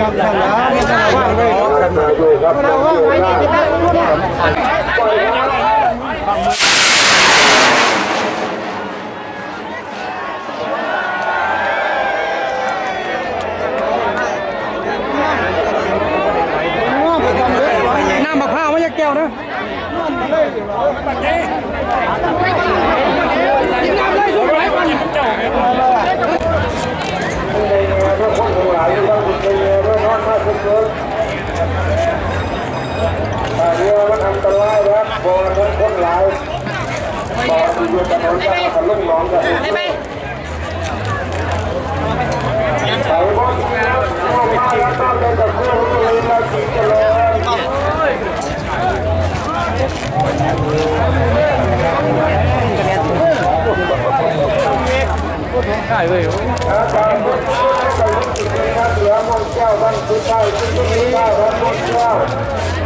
ยามสนามสนามว่างไปสนามว่างไปนี่เป็นได้รู้เนี่ย Đây bay. Cải về? Hãy subscribe cho kênh Ghiền Mì Gõ Để không bỏ lỡ những video hấp dẫn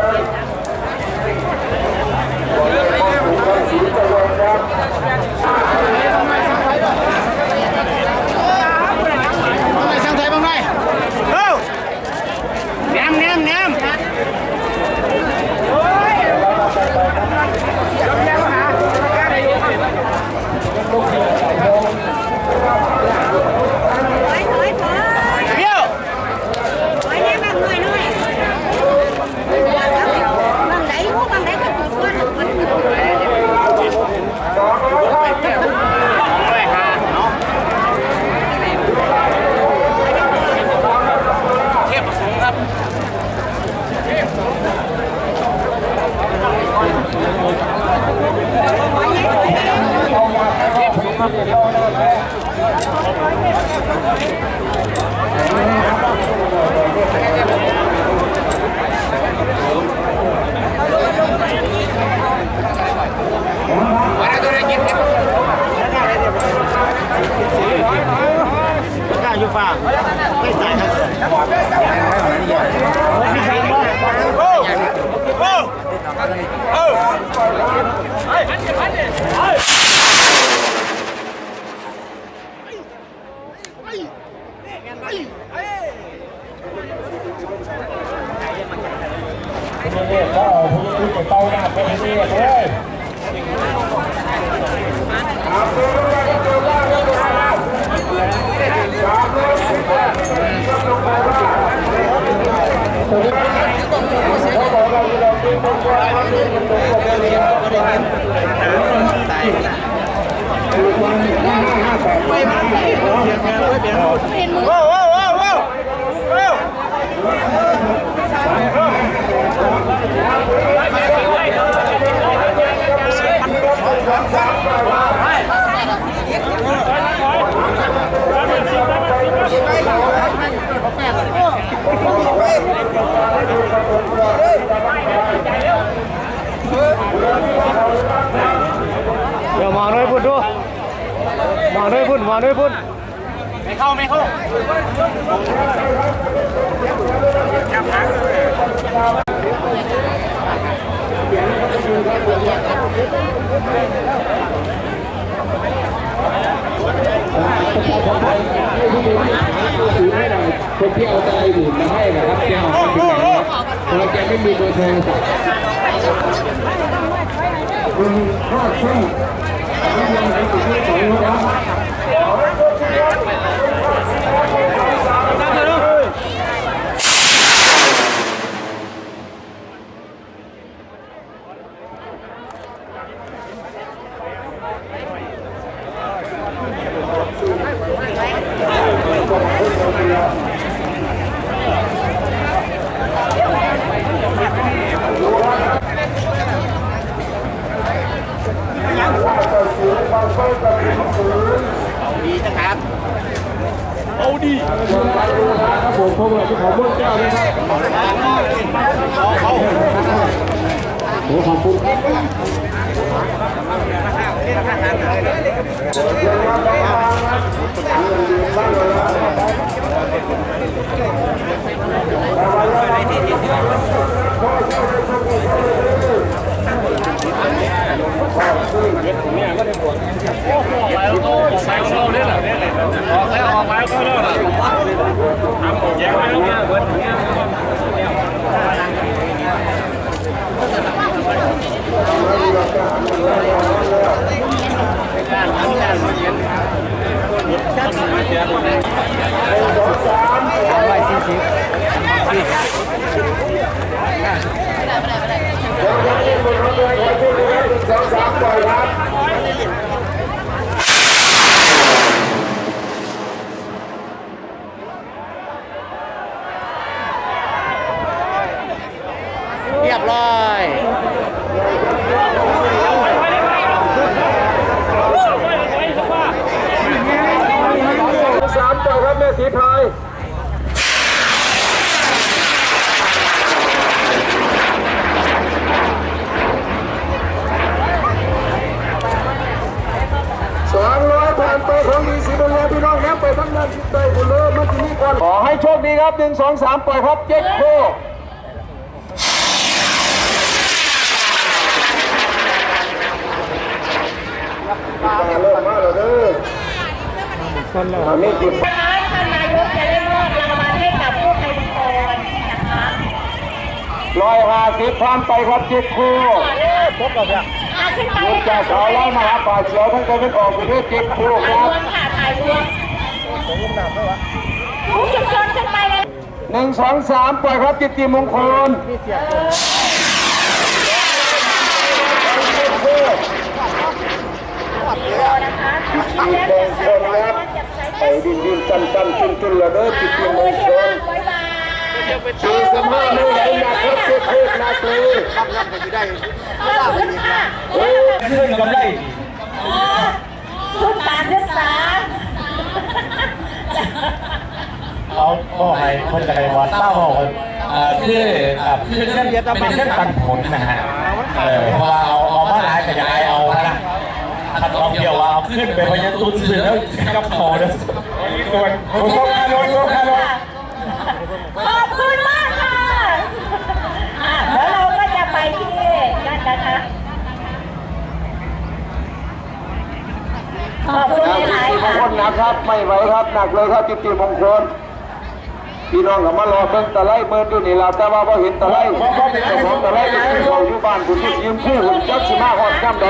Handel, Handel, Handel. ไม่เข้าจับหางคนที่เอาใจดื่นมาให้นะครับแกเอาไปนเราแกไม่มีเบอร์โทรศัพคุณพ่อช่วยทำงานในสิ่งสองนะครับ สองสามปล่อยครับ เ สองสามปล่อยครับเจ็ดโคเริ่มมาแล้วเด้อคนละอันนี้จิบท่านนายกจะได้มอบรางวัลให้กับผู้ไทยทุกคนนะคะร้อยห้าสิบผ่านไปครับเจ็ดโคอาขึ้นไปลูกจากเขาไล่มาหาป่าเขียวทั้งตัวเป็นออกไปด้วยเจ็ดโคถ่ายครรับวมค่ะถ่ายรวมทุกชุมชนขึ้นไปเลย หนึ่งสองสามปล่อยครับจิตติมงคลไปดิ้นดิ้นตันตันจุนจุนละเด้อจิตติมงคลบ๊ายบายสี่สิบห้าไม่ไหวหนักครับเจ็ดโคนาทีขอบคุณค่ะโอ้ยเรื่องกำไร ทุกการศึกษา เขาก็ให้คนจะไปวัดเต้าเอ่อคือเอ่อคือเรื่องเป็นเรื่องปันผลนะฮะเออเพราะว่าเอาเอามาหลายขยายเอานะถ้าเราเดียวว่าเอาขึ้นไปพยัญชนะสื่อแล้วกับพอเด้อส่วนผมก็คารถก็คารถขอบคุณมากค่ะอะแล้วเราก็จะไปที่นั่นนะคะขอบคุณจิตหลายติๆมค่ะงคลหนักครับ ไม่ไหวครับ หนักเลยครับจิตติมงคล พี่น้องกับมารอเบิ่งตะไลเบิ่งอยู่นี่ล่ะแต่ว่าพอเห็นตะไลเจ้าของตะไลก็คือเขาอยู่บ้านคุณที่ยืมคู่หุ่นจักสิมาฮอดย่ำใด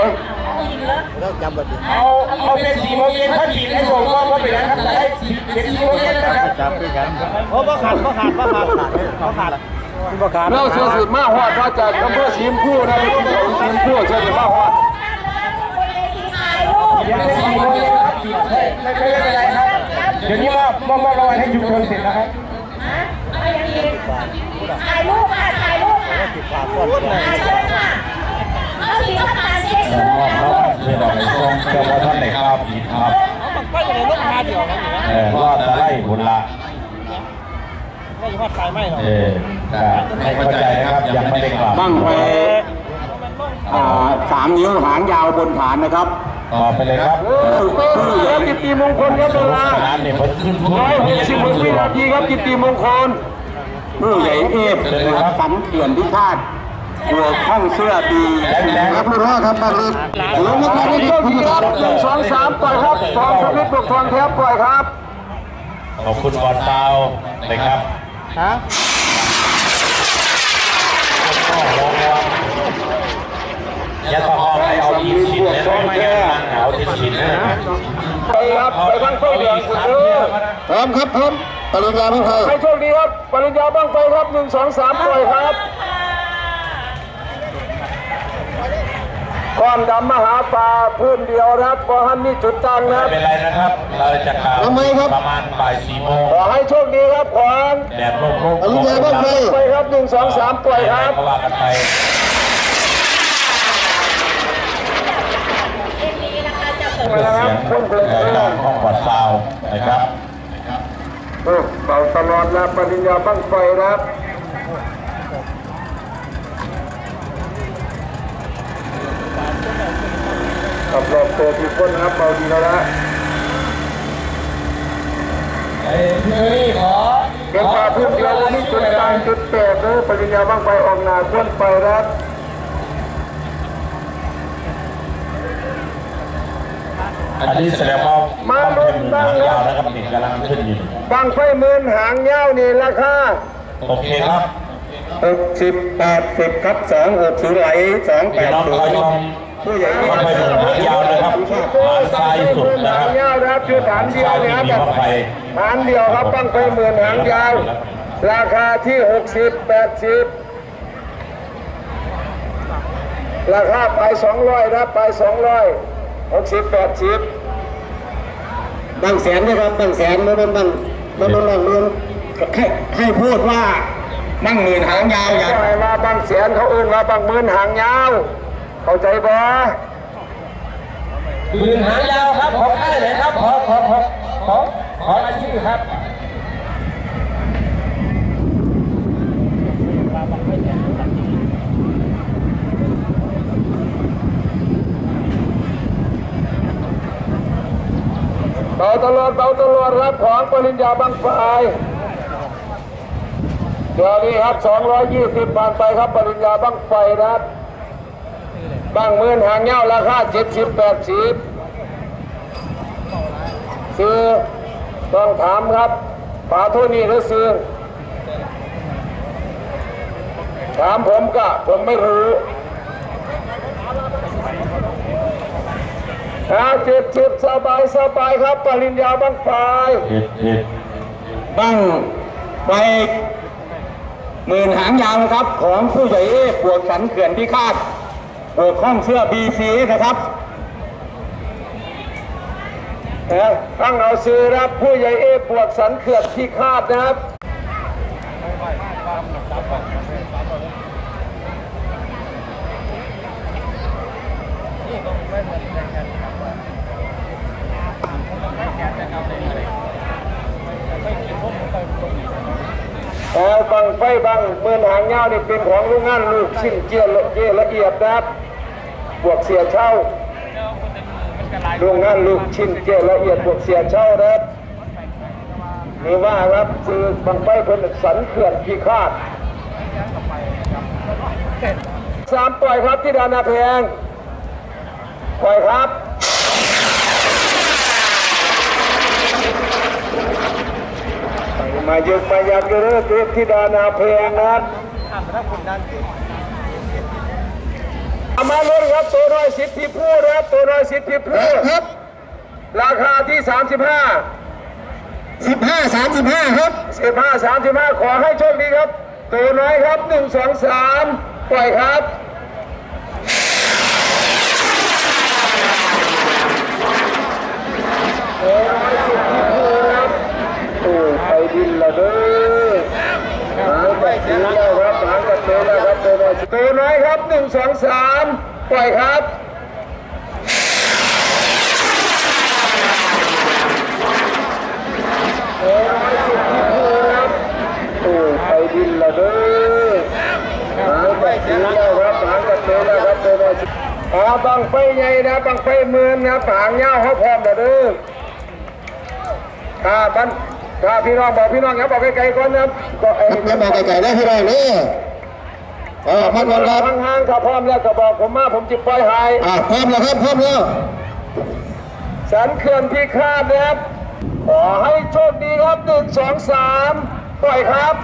เอาเอาเป็นสีโมงเย็นถ้าฉีดให้ผมก็ก็เป็นนะครับแต่ให้เป็นสีโมงเย็นนะครับจับด้วยกันโอ้บ่ขาดบ่ขาดบ่ขาดบ่ขาดบ่ขาดเราเสือสืบมาฮอดมาจากอำเภอสีชมพูนะที่เขาสีมพูเสือสืบมาฮอดเดี๋ยวนี้ม่ไม่เป็นไรครับเดี๋ยวนี้ว่ามอบรางวัลให้ชุมชนเสร็จแล้วครับ บาทถ่ายรูปค่ะถ่ายรูปค่ะถ่ายเชิญค่ะเอาสีน้ำตาลเช็คมอบรางวัลเพื่อเราไปส่งเจ้าพ่อท่านในข้าวผิดครับเออรอดตะไลบุญละเออแต่ให้เข้าใจนะครับยังไม่ได้กลับตั้งไปสามนิ้วหางยาวบนฐานนะครับต่อไปเลยครับคือแล้วกิตติมงคลครับเวลาร้อยหกสิบหกวินาทีครับกิตติมงคล เมื่อใหญ่เอฟนะครับสันเขื่อนพิพาทตัวข้องเสื้อดีครับผู้รอดครับบางลึกลงมาทางนี้ก็พี่ครับหนึ่งสองสามปล่อยครับสองสมิทบวกทองแทบปล่อยครับขอบคุณบอลเตาเลยครับฮะก็มองว่าอย่าต้องเอาไปเอาอีกชิ้นเลยไม่งั้นเอาที่ชิ้นนะไปครับไปทั้งเพื่อนเดือนคุณเออพร้อมครับพร้อม ปริญญาไม่เคยให้โชคดีครับ ปริญญาบ้างไฟครับหนึ่งสองสามปล่อยครับก้อนดำมหาปลาพื้นเดียวนะครับพอหันนี่จุดตั้งนะคไม่รับเป็นไรนะครับ เราจะกล่าวประมาณบ่ายสี่โมงขอให้โชคดีครับขวานแดดร่มๆปริญญาไม่เคยไปครับหนึ่งสองสามปล่อยครับก็ว่ากันไปเอ็มนี้นะคะจะไปเครื่องเสียงเอ่อด้านห้องปลอดซาวด์นะครับโอ้ เป่าตลอดนะปริญญาบังไฟนะครับกับรอบตัวที่คนนะครับเป่าดีแล้วนะไอ้พี่นี่ขอเก็บมาพื้นเดียวนี่จุดกลางจุดแปดเลยปริญญาบังไฟออกหนาคนไปนะครับ อันนี้แสดงว่าความเป็นมือหางยาวนะครับนี่กำลังขึ้นอยู่บังไฟหมื่นหางยาวนี่ราคาโอเคครับหกสิบแปดสิบครับสองหกศูนย์ไหลสองแปพี่ดน้องศูคอยนชย์มผู้ใหญ่ความเป็นมือหางยาวนะครับฐานซ้ายสุดนะคหารับงยาวนะครับคือฐานเดียวซ้ายนะที่ครับมีบังไฟ ฐานเดียวครับบังไฟหมื่นหางยาว ราคาที่หกสิบแปดสิบราคาไปสองร้อยนะไปสองร้อย หกสิบแปดสิบบางแสนนะครับบางแสนไม่เป็นบางไม่เป็นบางเมืองให้ให้พูดว่านั่งหมื่นหางยาวอย่างใช่ว่าบางแสนเขาเอื่นว่าบางหมื่นหางยาว เข้าใจบ่ปืนหางยาวครับขอได้เลยครับขอขอขอขอขออาชีพครับ ตลอดเบาตลอดรับของปริญญาบางไฟเดี๋ยวนี้ครับ 220ผ่านไปครับปริญญาบางไฟนะครับบางหมื่นหางเงาราคา70 80ซื้อต้องถามครับฝาทุนี่หรือซื้อถามผมก็ผมไม่รู้ อาเจ็บเจ็บสบายสบายครับ ปริญญาบางไฟบ้างไปหมื่นหางยาวนะครับ ของผู้ใหญ่เอกปวดสันเขื่อนพิฆาตปวดข้องเสื้อบีซีนะครับตั้งเอาซื้อรับผู้ใหญ่เอกบวกสันเขื่อนที่คาดนะครับ แต่บังไฟบังเมือนหางเงาเนี่เป็นของโรงงานลูกชิ้นเจียละเจละเอียดนะครับบวกเสียเช่าโรงงานลูกชิ้นเจละเอียดบวกเสียเช่านะครับนี่ว่าครับคือบังไฟเพิ่นสันเขื่อนพิฆาตสามปล่อยครับที่ดานาแพงปล่อยครับ มาเยอะมาอยากจะเริ่มเทพธิดานาเพลงนะครับเอามาเลยครับตัวน้อยสิทธิพูดนะครับตัวน้อยสิทธิพูดครับราคาที่ 35สิบห้าสามสิบห้าครับ 15 35 ขอให้โชคดีครับ ตัวน้อยครับ 1 2 3 ปล่อยครับตัวน้อยสิทธิพูดครับโอ้ยไปดินละ เด้อหางกับสีแล้วครับหางกับเตแล้วครับตัวน้อยตัวน้อยครับหนึ่งสองสามปล่อยครับตัวน้อยสิบที่พูครับโอ้ไปดินละเด้อหางกับสีแล้วครับหางกับเตแล้วครับตัวน้อยอ่าบังไฟใหญ่นะบังไฟเมือนนะหางเงาเขาพร้อมละเด้อถ้าบัน ถ้าพี่น้องบอกพี่น้องครับบอกไกลๆก่อนนะครับก็ไอ้จะบอกไก่ๆได้ที่ไรนี่เออพัดวันครับห่างๆถ้าพร้อมแล้วก็บอกผมมาผมจะปล่อยใหายอ่าพร้อมแล้วครับพร้อมแล้วสันเขื่อนพิฆาตนะครับขอให้โชคดีครับหนึ่งสองสามปล่อยครับ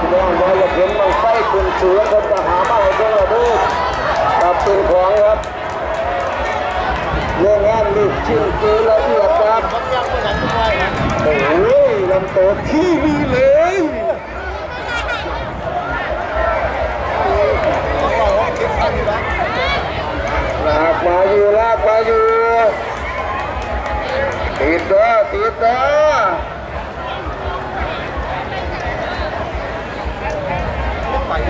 พี่น้องบออยาก เห็นมันไฟคุณเสือคนจะหามาให้เจ้าหน้าที่กับเป็นของครับเรื่องงานลูกชิ้นเกลือละเอียดครับโอ้ยลำโตที่นี่เลยลากมาอยู่ลากมาอยู่ติดเด้อติดเด้อ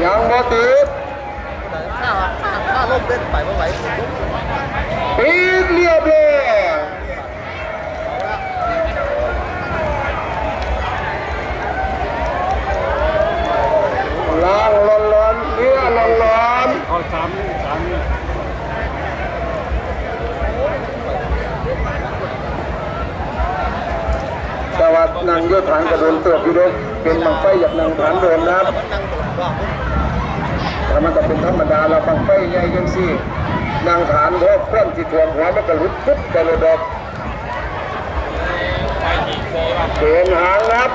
ยังบ่ติดข้าข้าข้าลมเล่นไปเมื่อไหร่ติดเรียบเลยล้างร้อนร้อนๆเนื้อร้อนร้อนเอาสามสามๆแต่ว่านั่งอยุทฐานกระโดนเติบอยู่ด้วยเป็นบังไฟอยากนั่งฐานเดิมนะครับ แต่มันก็เป็นธรรมดาเราฟังไฟใหญ่ยังสี่นั่งฐานเพราะควนที่ถ่วงหัวมันก็ลุดปุ๊บไปเลยดอกเดินหางนับ